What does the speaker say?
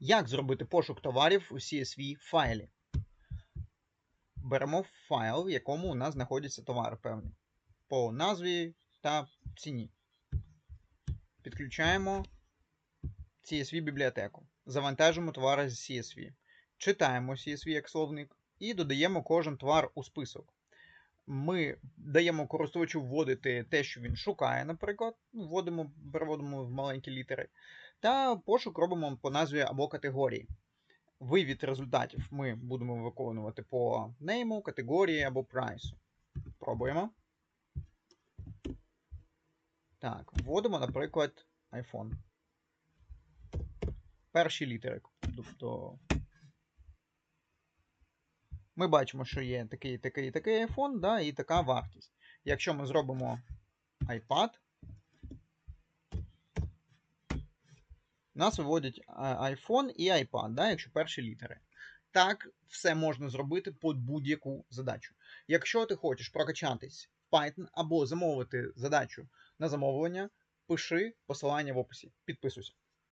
Як зробити пошук товарів у CSV файлі? Беремо файл, в якому у нас знаходяться товари певні. По назві та ціні. Підключаємо CSV бібліотеку. Завантажимо товари з CSV. Читаємо CSV як словник і додаємо кожен товар у список. Ми даємо користувачу вводити те, що він шукає, наприклад, Ну, вводимо, переводимо в маленькі літери, та пошук робимо по назві або категорії. Вивід результатів ми будемо виконувати по нейму, категорії або прайсу. Пробуємо. Так, вводимо, наприклад, iPhone. Перші літери. Тобто. Ми бачимо, що є такий, такий, такий iPhone, да, і така вартість. Якщо ми зробимо iPad, нас виводять iPhone і iPad, да, якщо перші літери. Так, все можна зробити під будь-яку задачу. Якщо ти хочеш прокачатись в Python або замовити задачу на замовлення, пиши посилання в описі. Підписуйся.